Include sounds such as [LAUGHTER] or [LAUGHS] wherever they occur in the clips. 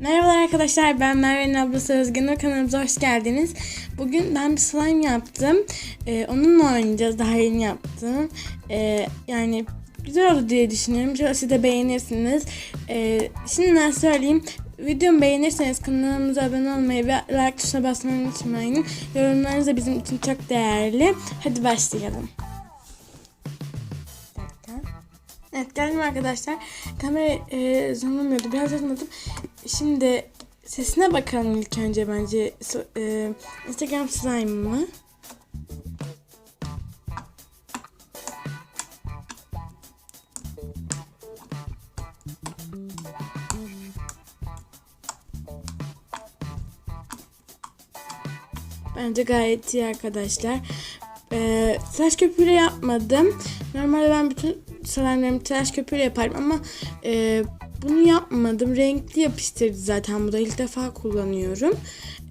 Merhabalar arkadaşlar ben Merve'nin ablası Özgün kanalımıza hoş geldiniz. Bugün ben bir slime yaptım. Ee, onunla oynayacağız daha yeni yaptım. Ee, yani güzel oldu diye düşünüyorum. Şöyle siz de beğenirsiniz. Ee, şimdiden söyleyeyim. Videomu beğenirseniz kanalımıza abone olmayı ve like tuşuna basmayı unutmayın. Yorumlarınız da bizim için çok değerli. Hadi başlayalım. Evet geldim arkadaşlar. Kamera e, zoomlamıyordu. Biraz zoomladım. Şimdi sesine bakalım ilk önce bence. So- e, Instagram slime mı? Bence gayet iyi arkadaşlar. Ee, tıraş köpüğüyle yapmadım. Normalde ben bütün slime'larımı tıraş köpüğüyle yaparım ama e, bunu yapmadım. Renkli yapıştırdı zaten bu da ilk defa kullanıyorum.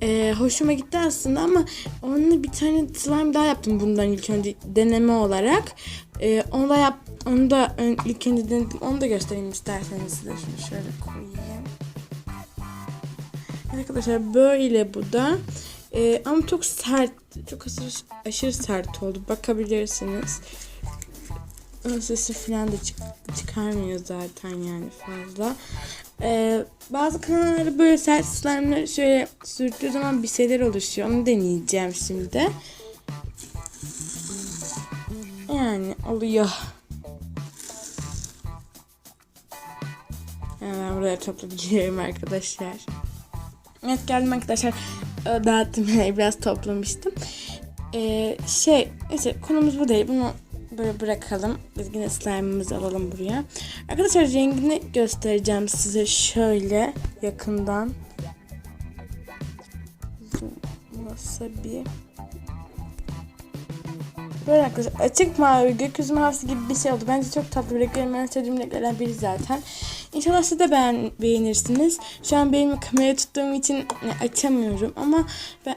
Ee, hoşuma gitti aslında ama onunla bir tane slime daha yaptım bundan ilk önce deneme olarak. Ee, onu da yap onu da ilk önce denedim. Onu da göstereyim isterseniz size. Şunu şöyle koyayım. Arkadaşlar böyle bu da. Ee, ama çok sert, çok aşırı, aşırı sert oldu. Bakabilirsiniz. Ön Sesi falan da çık- çıkarmıyor zaten yani fazla. Ee, bazı kanallarda böyle sert slime'ları şöyle sürttüğü zaman bir şeyler oluşuyor. Onu deneyeceğim şimdi. Yani oluyor. Hemen buraya toplayıp geliyorum arkadaşlar. Evet geldim arkadaşlar. Dağıttım [LAUGHS] yani biraz toplamıştım. Ee, şey neyse konumuz bu değil. Bunu böyle bırakalım. Biz yine slime'ımızı alalım buraya. Arkadaşlar rengini göstereceğim size şöyle yakından. Wasabi. Böyle arkadaşlar açık mavi gökyüzü mavisi gibi bir şey oldu. Bence çok tatlı bir renk. Benim en sevdiğim renklerden biri zaten. İnşallah siz de beğen, beğenirsiniz. Şu an benim kamerayı tuttuğum için açamıyorum ama ben...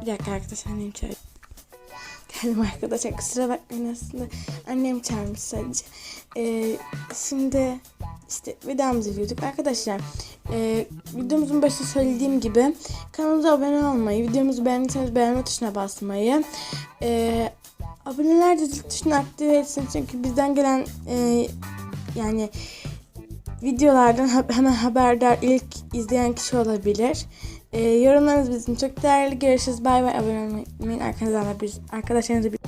Bir dakika arkadaşlar annem çağırıyor. Geldim arkadaşlar kusura bakmayın aslında annem çağırmış sadece. Ee, şimdi işte videomuzu izliyorduk. Arkadaşlar e, videomuzun başında söylediğim gibi kanalımıza abone olmayı, videomuzu beğendiyseniz beğenme tuşuna basmayı, e, aboneler de zil tuşunu aktif etsin çünkü bizden gelen e, yani videolardan hemen haberdar ilk izleyen kişi olabilir. E, yorumlarınız bizim çok değerli. Görüşürüz. Bay bay. Abone olmayı unutmayın. Da bir, arkadaşlarınızla bir